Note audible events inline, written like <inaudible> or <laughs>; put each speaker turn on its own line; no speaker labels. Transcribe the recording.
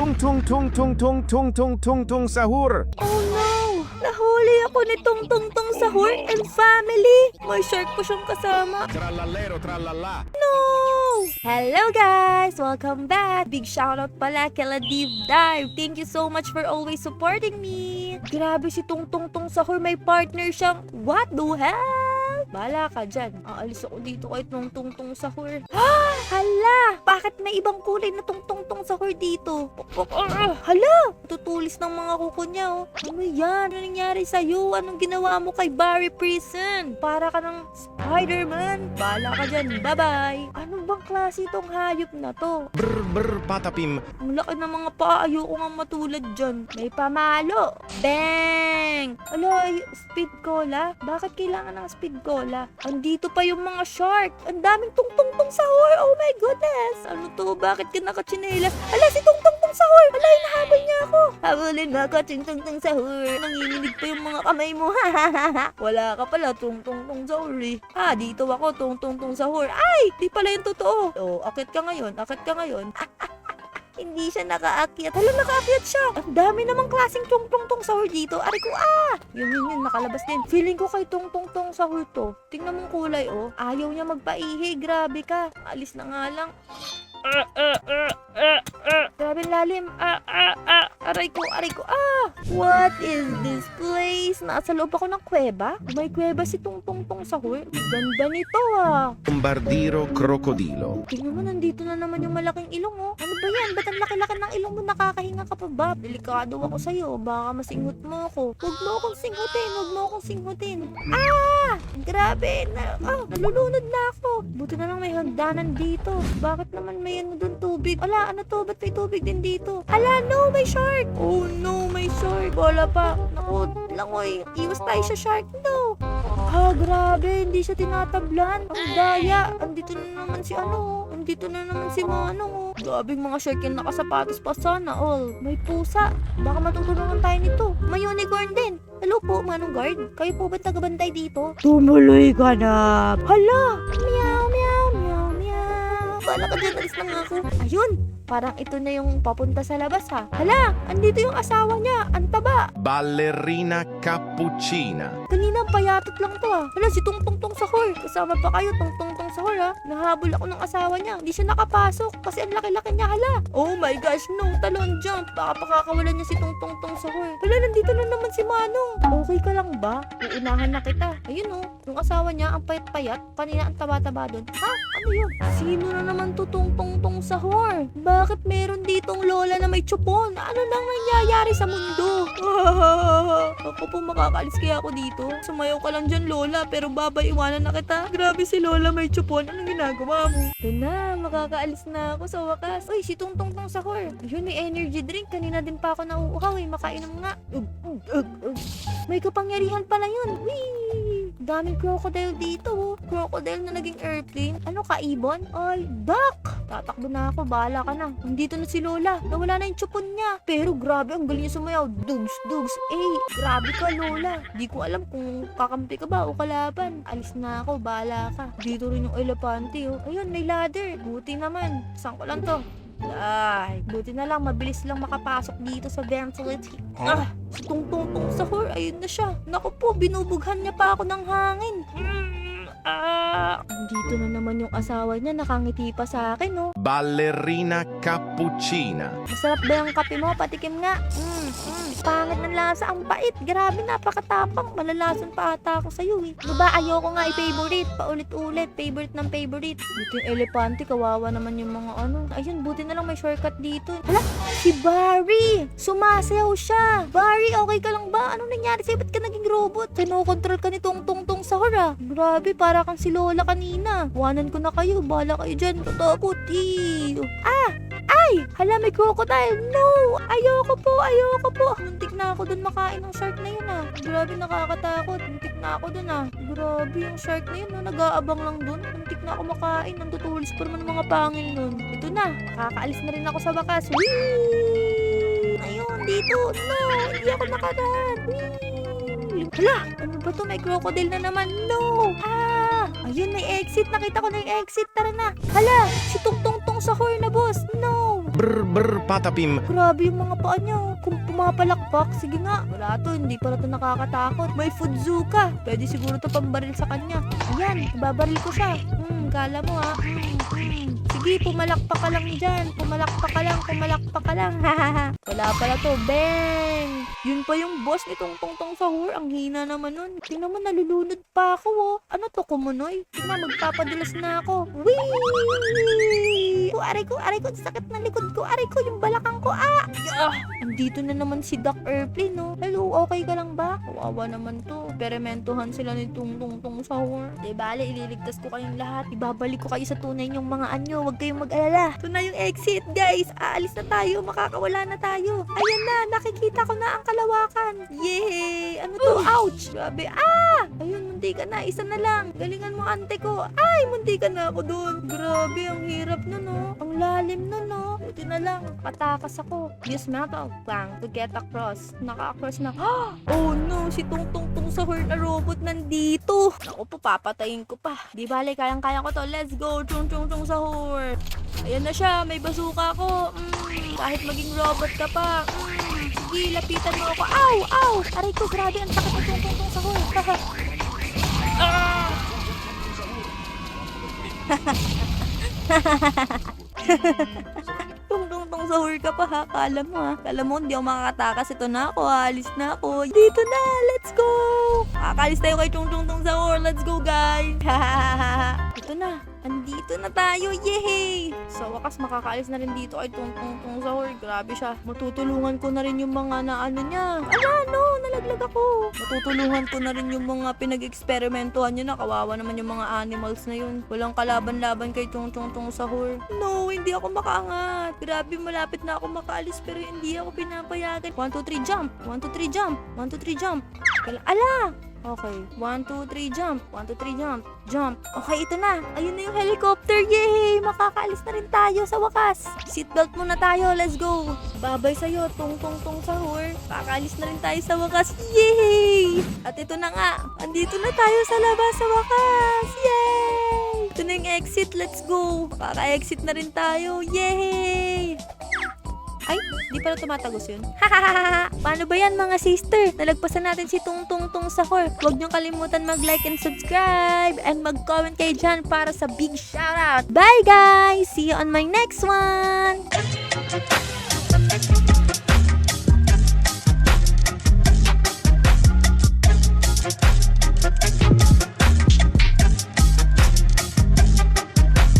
Tung tung tung tung tung tung tung tung tung sahur.
Oh no! Nahuli ako ni Tong Tong Tong Sahur and family! May shark pa siyang kasama.
Trallallero trallallà.
No! Hello guys! Welcome back! Big shoutout pala kila Deep Dive. Thank you so much for always supporting me. Grabe si Tong Tong Tong Sahur may partner siyang What the hell? Bala ka dyan. Aalis ako dito kay Tong Tong Tong Sahur. <gasps> Ah! Hala! Bakit may ibang kulay na Tong Tong Tong Sahur dito? Hala! Tutulis ng mga kuko niya oh. Ano yan? Ano nangyari sa'yo? Anong ginawa mo kay Barry Prison? Para ka ng Spider-Man. Bala ka dyan. Bye-bye. Ano bang klase itong hayop na to?
Brr brr patapim.
Ang laki ng mga paa. Ayoko nga matulad dyan. May pamalo. Bang! Ala, y- speed cola? Bakit kailangan ng speed cola? Andito pa yung mga shark. Ang daming tungtong-tong sahur. Oh my goodness. Ano to? Bakit ka nakachinelas? Ala, si tungtong-tong sahur. Ala, hinahabol niya ako. Habulin mo ako, tungtong-tong sahur. Nanginginig pa yung mga kamay mo. <laughs> Wala ka pala, tungtong-tong sahur eh. Ah, dito ako, tungtong-tong sahur. Ay, di pala yung totoo. Oh, akit ka ngayon, akit ka ngayon. Hindi siya nakaakyat. Hala, nakaakyat siya. Ang dami namang klaseng tungtong-tong sahur dito. Ari ko, ah! Yun, yun, yun, nakalabas din. Feeling ko kay tungtong-tong sahur to. Tingnan mong kulay, oh. Ayaw niya magpaihi. Grabe ka. Alis na nga lang. Ah, ah, ah, ah, ah. Grabe lalim. Ah, ah, ah. Aray ko, aray ko. Ah! What is this place? Nasa loob ako ng kuweba? May kuweba si tungtong-tong sahur. Ganda nito, ah.
Bombardiro crocodilo.
Tingnan mo, nandito na naman yung malaking ilong, oh. Ano ba yan? Ba't ang laki-laki ng ilong mo? Nakakahinga ka pa ba? Delikado ako sa'yo. Baka masinghot mo ako. Huwag mo akong singhutin. Huwag mo akong singhutin. Ah! Grabe! Na, ah, nalulunod na ako. Buti na lang may hagdanan dito. Bakit naman may ano doon tubig? Ala, ano to? Ba't may tubig din dito? Ala, no! May shark! Oh no, may shark! Wala pa. Naku, langoy. Iwas tayo sa shark. No! Ah, grabe. Hindi siya tinatablan. Ang daya. Andito na naman si ano. Andito na naman si Manong. Grabe mga shark yung nakasapatos pa sana all. May pusa. Baka matutulungan tayo nito. May unicorn din. Hello po, Manong Guard. Kayo po ba tagabantay dito? Tumuloy ka na. Hala! Meow, meow, meow, meow. Bala ka dyan. Alis na nga ako. Ayun. Parang ito na yung papunta sa labas ha. Hala! Andito yung asawa niya. Ang taba.
Ballerina cappuccina.
Kanina payatot lang to ah. Hala, si Tung Tung Tung Sahur. Kasama pa kayo, Tung Sahur ah. Nahabol ako ng asawa niya. Hindi siya nakapasok kasi ang laki-laki niya. Hala. Oh my gosh, no. Talon jump. Baka pakakawalan niya si Tung Tung Tung Sahur. Hala, nandito na naman si Manong. Okay ka lang ba? Uunahan na kita. Ayun oh. Yung asawa niya, ang payat-payat. Kanina ang taba-taba doon. Ha? Ano yun? Sino na naman to Tung Tung Tung Sahur? Bakit meron ditong lola na may chupon? Ano nang nangyayari sa mundo? <laughs> ako po makakaalis kaya ako dito. Sumayaw ka lang dyan, Lola, pero babay iwanan na kita. Grabe si Lola may chupon. Anong ginagawa mo? Ito na, makakaalis na ako sa wakas. Uy, si Tung Tung Tung Sahur. Ayun, may energy drink. Kanina din pa ako nauuhaw eh. Makainom nga. Ug, ug, ug, ug. May kapangyarihan pala yun. Whee! Daming crocodile dito. oh. Crocodile na naging airplane. Ano ka, ibon? Ay, duck! Tatakbo na ako. Bahala ka na. Nandito na si Lola. Nawala na yung chupon niya. Pero grabe, ang galing niya sumayaw. Dugs, dugs. Eh, grabe ka, Lola. Di ko alam kung kakampi ka ba o kalaban. Alis na ako. Bahala ka. Dito rin yung elepante. Oh. Ayun, may ladder. Buti naman. Saan ko lang to? Ay, buti na lang. Mabilis lang makapasok dito sa ventility. Ah, si Tung Tung Tung Sahur. Ayun na siya. Naku po, binubughan niya pa ako ng hangin. Mm, ah. Andito na naman yung asawa niya. Nakangiti pa sa akin, oh.
Ballerina cappuccina.
Masarap ba yung kape mo? Patikim nga. Mm, mm. Pangit ng lasa. Ang bait. Grabe, napakatapang. Malalason pa ata ako sa'yo eh. Diba, ayoko nga i-favorite. Paulit-ulit. Favorite ng favorite. Dito yung elepante. Kawawa naman yung mga ano. Ayun, buti na lang may shortcut dito. Hala, si Barry! Sumasayaw siya! Barry, okay ka lang ba? Anong nangyari sa'yo? Ba't ka naging robot? Kinokontrol ka nitong tong-tong sa hora. Grabe, para kang si Lola kanina. Wanan ko na kayo. Bala kayo dyan. Tatakot. Ew. Ah! Ay! Hala, may crocodile! No! Ayoko po! Ayoko po! Muntik na ako dun makain ng shark na yun ah. Grabe, nakakatakot. Muntik na ako dun ah. Grabe, yung shark na yun ah. Nag-aabang lang dun. Muntik na ako makain. Nandutulis pa naman mga pangil nun. Ito na. Nakakaalis na rin ako sa bakas. Whee! Ayun, dito. No! Hindi ako nakaraan. Whee! Hala! Ano ba to? May crocodile na naman. No! Ah! Ayun, may exit. Nakita ko na yung exit. Tara na. Hala! Si Tung Tung Tung sa na boss. No!
Brr brr patapim.
Grabe yung mga paa niya. Kung pumapalakpak, sige nga. Wala to, hindi pala to nakakatakot. May Fudzuka. Pwede siguro to pambaril sa kanya. Ayan, babaril ko siya. Hmm, kala mo ha. Hmm, hmm. Sige, pumalakpak ka lang dyan. Pumalakpak ka lang, pumalakpak ka lang. <laughs> Wala pala to. Bang! Yun pa yung boss ni Tong Tong Tong Sahur. Ang hina naman nun. Tingnan mo, nalulunod pa ako oh. Ano to, kumunoy? Tingnan, magpapadulas na ako. Wee! Aray ko, aray ko, sakit ng likod ko. Aray ko, yung balakang ko. Ah! Ah! Andito na naman si Doc Airplane, no? Hello, okay ka lang ba? Kawawa naman to. Perementohan sila ni Tung Tung Tung Sahur. Di bale, ililigtas ko kayong lahat. Ibabalik ko kayo sa tunay niyong mga anyo. Huwag kayong mag-alala. Ito na yung exit, guys. Aalis na tayo. Makakawala na tayo. Ayan na, nakikita ko na ang kalawakan. Yay! Ano to? Ouch! Grabe. Ah! Ayun, mundi ka na. Isa na lang. Galingan mo, ante ko. Ay, mundi ka na ako doon. Grabe, ang hirap nun, no? Ang lalim nun, no? Buti na lang. Patakas ako. Use metal plank to get across. Naka-across na. <gasps> Oh no, si Tung Tung Tung sa hurt na robot nandito. Ako po, papatayin ko pa. Di bale, kayang-kaya ko to. Let's go, Tung Tung Tung sa hurt. Ayan na siya, may bazooka ko. Mm, kahit maging robot ka pa. Mm, sige, lapitan mo ako. Ow! Ow! Aray ko, grabe, ang sakit ng Tung Tung Tung sa hurt. <laughs> ah! <laughs> <laughs> Tung tung tung sahur ka pa ha. Kala mo ha. Kala mo hindi ako makakatakas. Ito na ako. Alis na ako. Dito na. Let's go. Kakalis tayo kay tung tung tung sahur. Let's go guys. <laughs> Ito na. Andito na tayo. Yay! Sa wakas makakaalis na rin dito kay tung tung tung. Grabe siya. Matutulungan ko na rin yung mga na ano niya. Ala no. Nalaglag ako. Matutulungan ko na rin yung mga pinag-eksperimentuhan niya na. Kawawa naman yung mga animals na yun. Walang kalaban-laban kay tung tung tung. No, hindi ako makaangat. Grabe, malapit na ako makaalis pero hindi ako pinapayagan. 1, 2, 3, jump! 1, 2, 3, jump! 1, 2, 3, jump! Ala! Okay. 1, 2, 3, jump! 1, 2, 3, jump! Jump! Okay, ito na! Ayun na yung helicopter! Yay! Makakaalis na rin tayo sa wakas! Seatbelt muna tayo! Let's go! Babay sa'yo! Tung tung tung sahur! Kakaalis na rin tayo sa wakas! Yay! At ito na nga! Andito na tayo sa labas sa wakas! Yay! Ito na yung exit! Let's go! Kaka-exit na rin tayo! Yay! Ay, di pala tumatagos yun. Hahaha! Paano ba yan mga sister? Nalagpasan natin si Tung Tung Tung Sahur. Huwag niyong kalimutan mag-like and subscribe and mag-comment kayo dyan para sa big shoutout. Bye guys! See you on my next one!